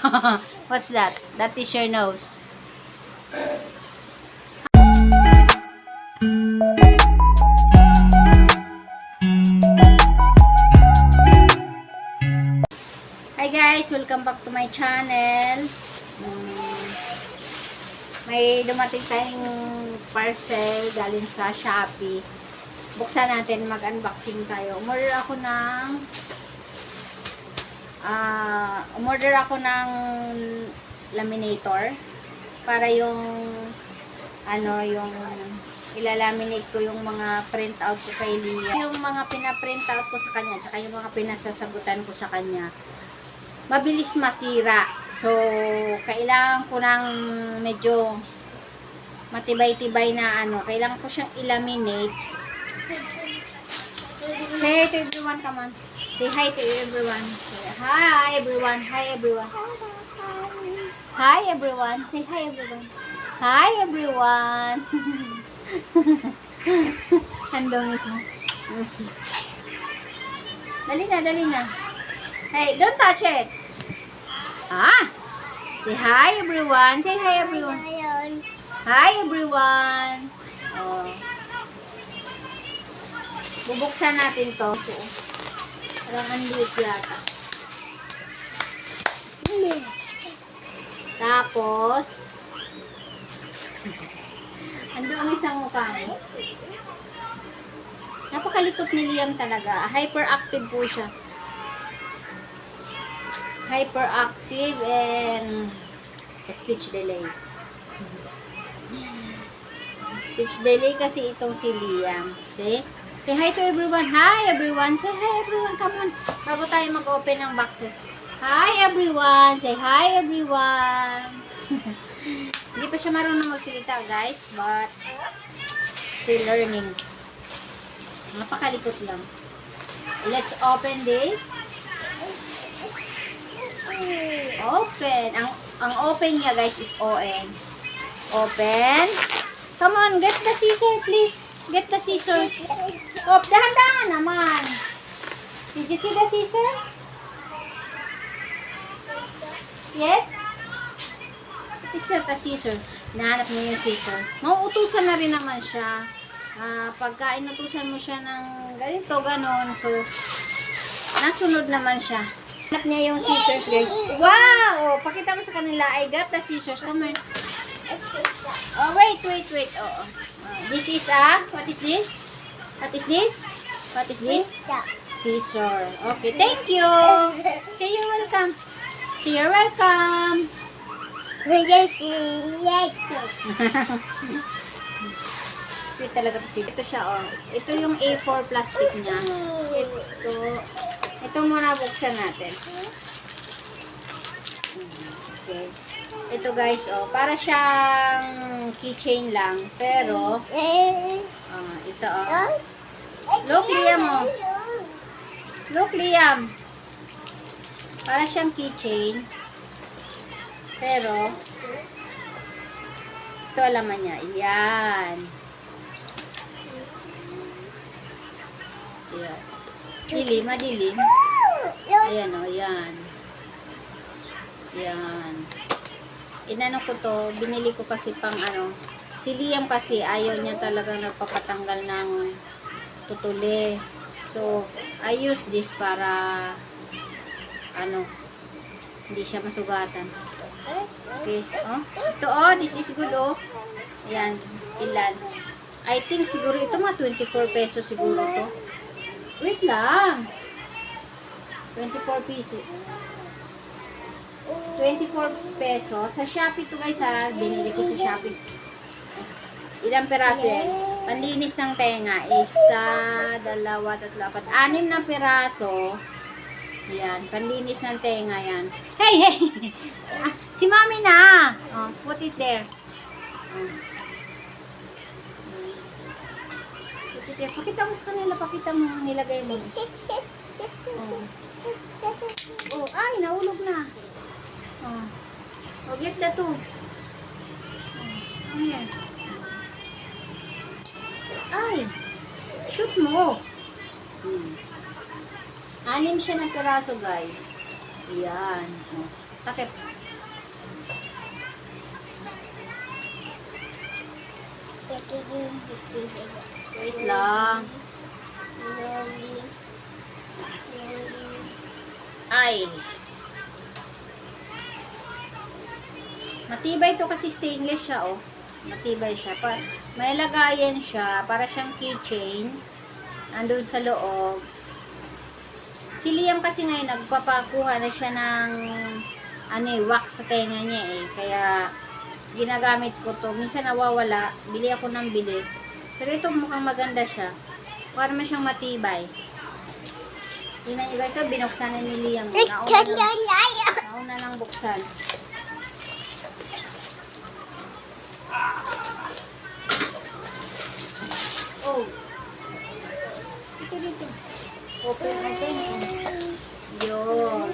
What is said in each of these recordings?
What's that? That is your nose. Hi guys! Welcome back to my channel. Mm, May dumating tayong parcel galing sa Shopee. Buksan natin, mag-unboxing tayo. Umorder ako ng ah umorder ako ng laminator para yung ano yung ilalaminate ko yung mga print out ko kay Lia. Yung mga pina-print out ko sa kanya, tsaka yung mga pinasasagutan ko sa kanya, mabilis masira. So, kailangan ko ng medyo matibay-tibay na ano, kailangan ko siyang ilaminate. Say hi to everyone, come on. Say hi to everyone. Hi everyone. Hi everyone. Hi everyone. Say hi everyone. Hi everyone. Handong isa. dali na, dali na. Hey, don't touch it. Ah! Say hi everyone. Say hi everyone. Hi everyone. Oh. Bubuksan natin to. Parang ang liit yata. Tapos, ando ang isang mukha mo. Napakalikot ni Liam talaga. Hyperactive po siya. Hyperactive and speech delay. Speech delay kasi itong si Liam. See? Say hi to everyone. Hi everyone. Say hi everyone. Come on. Bago tayo mag-open ng boxes. Hi everyone. Say hi everyone. Hindi pa siya marunong magsalita guys. But still learning. Napakalikot lang. Let's open this. Open. Ang ang open niya guys is ON. Open. Come on, get the scissor please. Get the scissor. Oh, dahan-dahan naman. Did you see the scissor? Yes? It is not a scissor. Nahanap mo yung scissor. Mauutusan na rin naman siya. Ah, pagka inutusan mo siya ng ganito, ganon. So, nasunod naman siya. Hanap niya yung scissors, guys. Wow! Oh, pakita mo sa kanila. I got the scissors. Come on. Oh, wait, wait, wait. Oh, oh. This is a, what is this? What is this? What is this? Scissor. Okay, thank you. Say you're welcome. Say you're welcome. Sweet talaga to sweet. Ito siya, oh. Ito yung A4 plastic niya. Ito. Ito muna buksan natin. Okay. Ito guys, oh. Para siyang keychain lang. Pero, ah, ito, oh. Look, Liam, oh. Look, Liam. Para siyang keychain. Pero, ito alaman niya. Yan. Yan. Dilim, madilim. Ayan o, yan. Yan. Inano ko to, binili ko kasi pang ano, si Liam kasi ayaw niya talaga nagpapatanggal ng tutuli. So, I use this para ano, hindi siya masugatan. Okay, oh. Ito oh, this is good oh. Ayan, ilan. I think siguro ito mga 24 pesos siguro to. Wait lang. 24 pesos. 24 pesos. Sa Shopee to guys ha. Binili ko sa Shopee. Ilang peraso yan? Panlinis ng tenga. Isa, dalawa, tatlo, apat. Anim na peraso. Yan. Panlinis ng tenga yan. Hey, hey! Ah, si mami na! Oh, put it there. Oh. Put it there. Pakita mo sa kanila. Pakita mo. Nilagay mo. Oh, ay, naulog na. Oh. Oh, get the two. Oh? Ay, shoot mo. Hmm. Anim siya ng piraso, guys. Ayan. Oh. Takip. Wait lang. Ay. Matibay to kasi stainless siya, oh. Matibay siya. Pa may lagayan siya para siyang keychain. Andun sa loob. Si Liam kasi ngayon nagpapakuha na siya ng ano eh, wax sa tenga niya eh. Kaya ginagamit ko to. Minsan nawawala. Bili ako ng bili. Pero ito mukhang maganda siya. Para man siyang matibay. Tingnan nyo guys, oh, binuksan na ni Liam. Nauna lang, nauna lang buksan. Oh. Dito, dito. Open natin. Yun.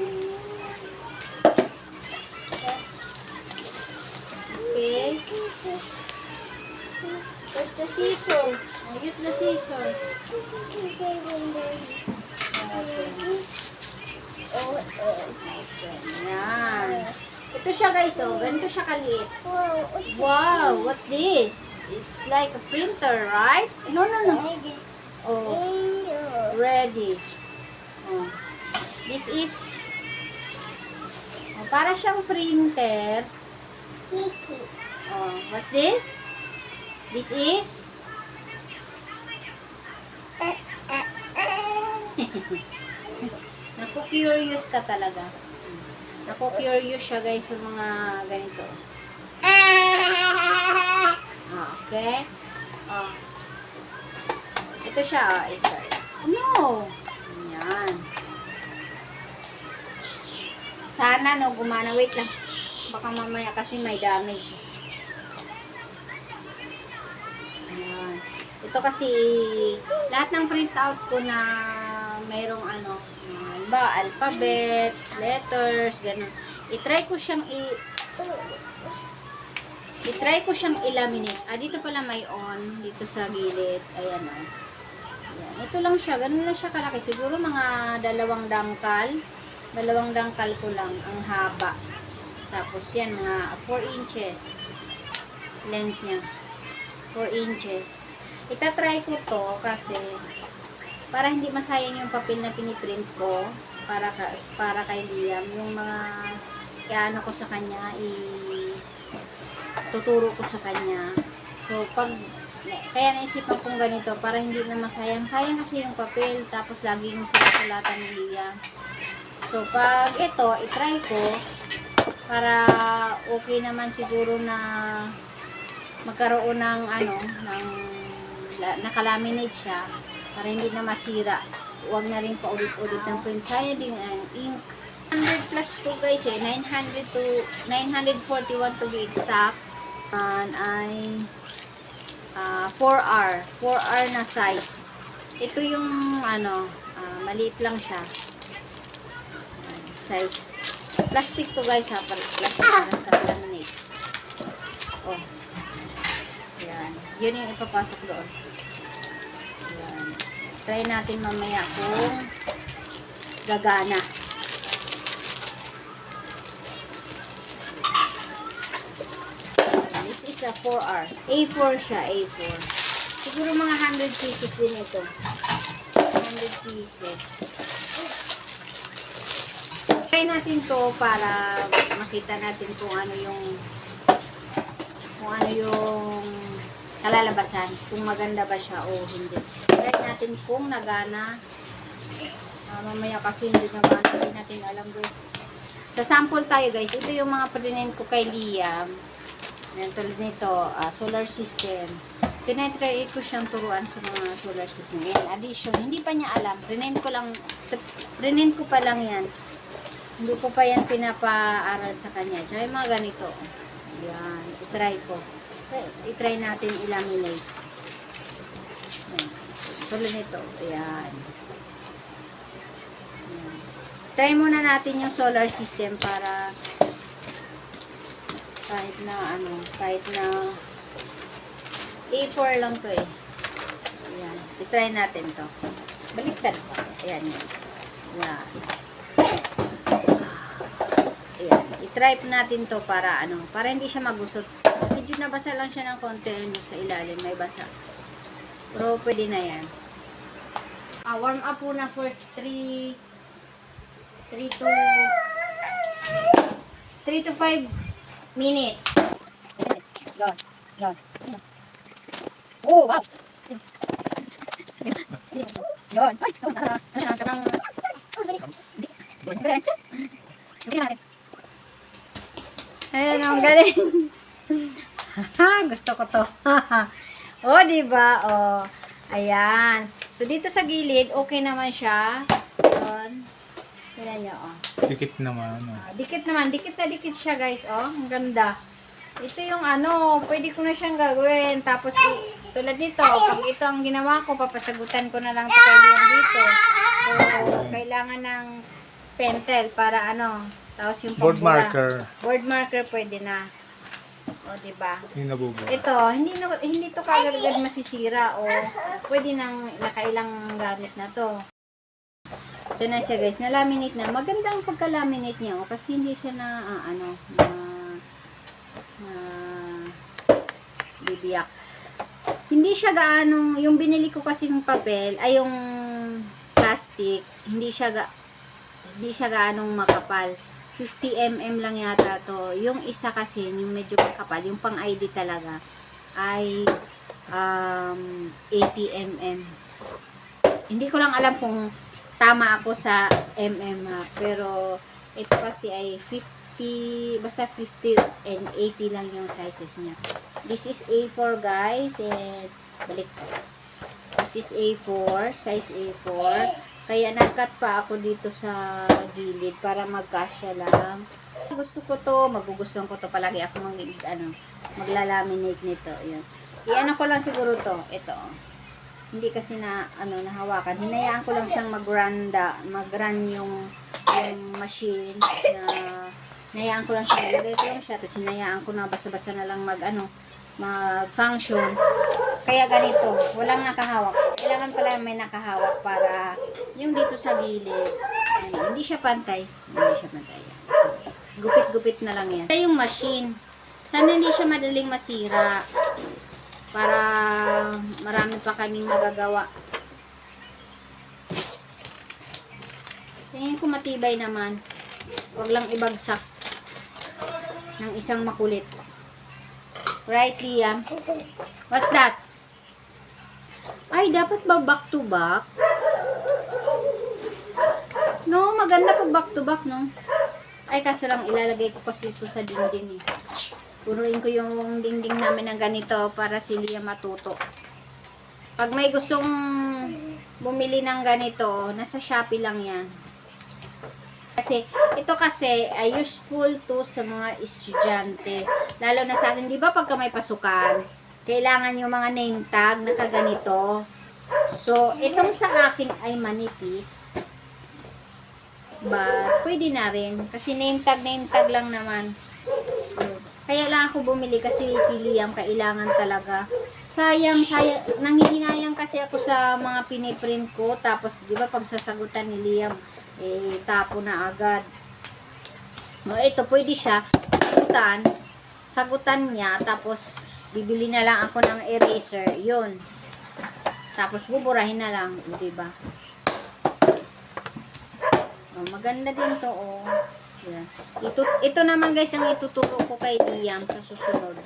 Okay. Where's the scissor? Oh, use the scissor. Okay. Yan. Ito siya guys, oh. Ganito siya kaliit. Wow, what's this? It's like a printer, right? No, no, no. Oh, ready. Oh. This is oh, para siyang printer. Oh, what's this? This is Naku-curious ka talaga. Naku-curious siya guys sa mga ganito. Ah, okay. Oh. Ito siya, oh. ito. No! Yan. Sana no, gumana. Wait lang. Baka mamaya kasi may damage. Ayan. Ito kasi, lahat ng printout ko na mayroong ano, ba, alphabet, letters, ganun. I-try ko siyang i... I-try ko siyang i-laminate. Ah, dito pala may on. Dito sa gilid. Ayan o. Ayan. Ito lang siya. Ganun lang siya kalaki. Siguro mga dalawang dangkal. Dalawang dangkal ko lang. Ang haba. Tapos yan, mga 4 inches. Length niya. 4 inches. Itatry ko to kasi para hindi masayang yung papel na piniprint ko para ka, para kay Liam yung mga ano ko sa kanya i tuturo ko sa kanya so pag kaya naisipan kong ganito para hindi na masayang sayang kasi yung papel tapos lagi yung sinasulatan ni Liam so pag ito itry ko para okay naman siguro na magkaroon ng ano ng la- nakalaminate siya para hindi na masira. Huwag na rin paulit-ulit ng print. Sayang din ang ink. 100 plus to guys eh. 900 to 941 to be exact. And ay ah, 4R. 4R na size. Ito yung ano, ah, maliit lang siya. Size. Plastic to guys ha. Plastic para sa laminate. Oh. Yan. Yun yung ipapasok doon. Yan. Try natin mamaya kung gagana. This is a 4R. A4 siya, A4. Siguro mga 100 pieces din ito. 100 pieces. Try natin to para makita natin kung ano yung kung ano yung kalalabasan, kung maganda ba siya o hindi. Try natin kung nagana. Ah, mamaya kasi hindi naman hindi natin alam doon. Sa sample tayo guys, ito yung mga prinint ko kay Liam. Yan tulad nito, ah, solar system. Tinatry ko siyang turuan sa mga solar system. Yan, addition. Hindi pa niya alam. Prinint ko lang, prinint ko pa lang yan. Hindi ko pa yan pinapaaral sa kanya. Tsaka mga ganito. Yan, itry ko. I-try natin i-laminate. Yan. Tulad nito. Ayan. Ayan. Try muna natin yung solar system para kahit na ano, kahit na A4 lang to eh. Ayan. I-try natin to. Baliktad. Ayan yan. Ayan. i-try natin to para ano, para hindi siya magusot. Medyo nabasa lang siya ng konti sa ilalim, may basa. Pero pwede na yan. Ah, warm up po na for 3 3 to 3 to 5 minutes. Yan. Yan. Oh, wow. Yan. Ay, ito na. Ayan, ang galing. Ha, gusto ko to. oh, di ba? Oh. Ayan. So, dito sa gilid, okay naman siya. Ayan. Tingnan niyo, oh. Dikit naman. ano. Ah, dikit naman. Dikit na dikit siya, guys. Oh, ang ganda. Ito yung ano, pwede ko na siyang gagawin. Tapos, tulad nito, pag ito ang ginawa ko, papasagutan ko na lang ito dito. So, kailangan ng pentel para ano, tapos yung Board pambura. marker. Board marker pwede na. O, di ba? Nabubura. Ito, hindi na, hindi to kagad masisira o pwede nang nakailang gamit na to. Ito na siya guys, na-laminate na. Maganda ang pagka-laminate niya o kasi hindi siya na ah, ano, na, na bibiyak. Hindi siya gaanong, yung binili ko kasi yung papel, ay yung plastic, hindi siya ga, hindi siya gaanong makapal. 50 mm lang yata to. Yung isa kasi, yung medyo makapal, yung pang ID talaga, ay um, 80 mm. Hindi ko lang alam kung tama ako sa mm ha, pero ito kasi ay 50, basta 50 and 80 lang yung sizes niya. This is A4 guys, and balik This is A4, size A4. Kaya nagkat pa ako dito sa gilid para magkasya lang. Gusto ko to, magugustuhan ko to palagi ako mag, ano, maglalaminate nito. Yun. Iano ko lang siguro to, ito. Hindi kasi na, ano, nahawakan. Hinayaan ko lang siyang magranda, mag-run yung, yung machine na, hinayaan ko lang siya, nilagay ko lang siya, tapos hinayaan ko na basta-basta na lang mag, ano, mag-function. Kaya ganito, walang nakahawak. Kailangan pala may nakahawak para yung dito sa gilid, ano, hindi siya pantay. Hindi siya pantay. Gupit-gupit na lang yan. Ito yung machine. Sana hindi siya madaling masira. Para marami pa kaming magagawa. Tingin ko matibay naman. Huwag lang ibagsak ng isang makulit. Right, Liam? What's that? Ay, dapat ba back to back? No, maganda pag back to back, no? Ay, kaso lang ilalagay ko kasi ito sa dingding eh. Puruin ko yung dingding namin ng ganito para si Liam matuto. Pag may gustong bumili ng ganito, nasa Shopee lang yan. Kasi, ito kasi ay useful to sa mga estudyante. Lalo na sa atin, di ba pagka may pasukan, kailangan yung mga name tag na kaganito. So, itong sa akin ay manipis. But, pwede na rin. Kasi name tag, name tag lang naman. Kaya lang ako bumili kasi si Liam kailangan talaga. Sayang, sayang. Nanghihinayang kasi ako sa mga piniprint ko. Tapos, di ba, pagsasagutan ni Liam, eh, tapo na agad. No, ito, pwede siya. Sagutan. Sagutan niya. Tapos, bibili na lang ako ng eraser. Yun. Tapos, buburahin na lang. Di ba? Oh, maganda din to, oh. Ito, ito naman guys ang ituturo ko kay Liam sa susunod.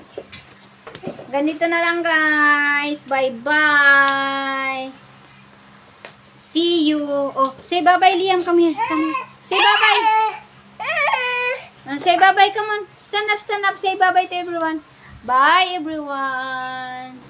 Ganito na lang guys. Bye-bye. See you. Oh, say bye-bye Liam. Come here. Come here. Say bye-bye. Uh, say bye-bye. Come on. Stand up, stand up. Say bye-bye to everyone. Bye everyone.